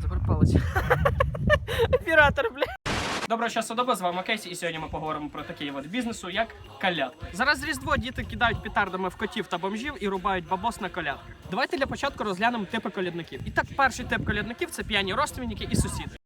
Забер палець. Оператор, бля. Доброго часу доби, з вами Кейсі, і сьогодні ми поговоримо про такий вид бізнесу, як колядки. Зараз Різдво діти кидають петардами в котів та бомжів і рубають бабос на колядках. Давайте для початку розглянемо типи колядників. І так, перший тип колядників це п'яні родственники і сусіди.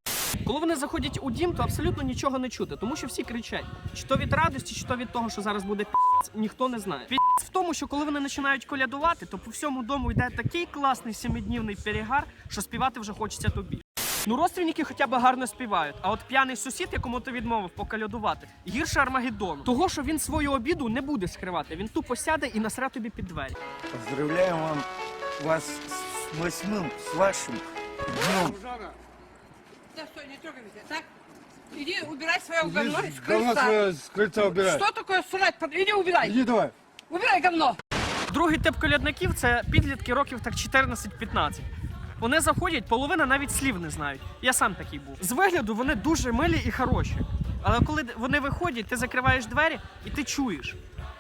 Коли вони заходять у дім, то абсолютно нічого не чути, тому що всі кричать: чи то від радості, чи то від того, що зараз буде пі***ць, ніхто не знає тому, що коли вони починають колядувати, то по всьому дому йде такий класний сімиднівний перегар, що співати вже хочеться тобі. Ну, родственники хоча б гарно співають, а от п'яний сусід, якому ти відмовив покалядувати, гірше Армагеддону. Того, що він свою обіду не буде скривати, він тупо сяде і насре тобі під двері. Поздравляем вам, вас с восьмым, с вашим днем. Да, стой, не трогай меня, так? Иди убирай свое говно с Говно крыльца. свое с крыльца убирай. Что такое срать? Под- Иди убирай. Иди давай. Убирай говно. Другий тип колядників це підлітки років так 14-15. Вони заходять, половина навіть слів не знають. Я сам такий був. З вигляду вони дуже милі і хороші. Але коли вони виходять, ти закриваєш двері і ти чуєш.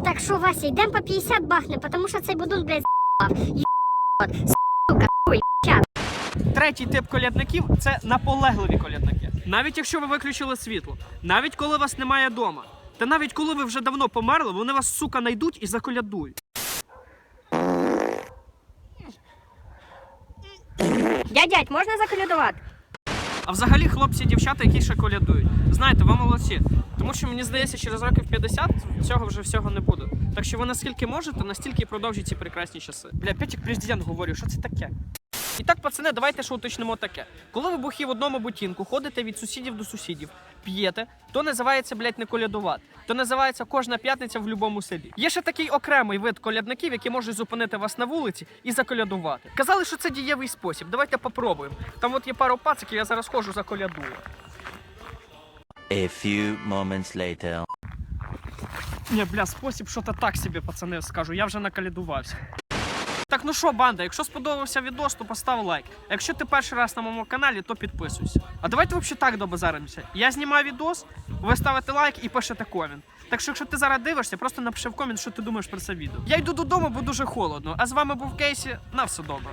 Так що, Вася, йдемо по 50 бахне, тому що цей будун, блядь, з***ав. Сука, хуй. Третій тип колядників це наполегливі колядники. Навіть якщо ви виключили світло, навіть коли вас немає вдома, та навіть коли ви вже давно померли, вони вас сука найдуть і заколядують. Дядять, можна заколядувати? А взагалі, хлопці і дівчата, які ще колядують. Знаєте, ви молодці. Тому що мені здається, через років 50 цього вже всього не буде. Так що ви наскільки можете, настільки і продовжуйте ці прекрасні часи. Бля, опять як президент говорю, що це таке? І так, пацани, давайте ще уточнимо таке. Коли ви бухі в одному бутінку, ходите від сусідів до сусідів, п'єте, то називається, блядь, не колядувати. То називається кожна п'ятниця в будь-якому селі. Є ще такий окремий вид колядників, які можуть зупинити вас на вулиці і заколядувати. Казали, що це дієвий спосіб. Давайте попробуємо. Там от є пару пациків, я зараз ходжу заколядую. A few moments later. Ні, бля, спосіб що-то так собі, пацани, скажу. Я вже накалядувався. Так, ну що, банда, якщо сподобався відос, то постав лайк. Якщо ти перший раз на моєму каналі, то підписуйся. А давайте взагалі так добазаримося. Я знімаю відос, ви ставите лайк і пишете комент. Так що, якщо ти зараз дивишся, просто напиши в комент, що ти думаєш про це відео. Я йду додому, бо дуже холодно. А з вами був Кейсі. На все добре.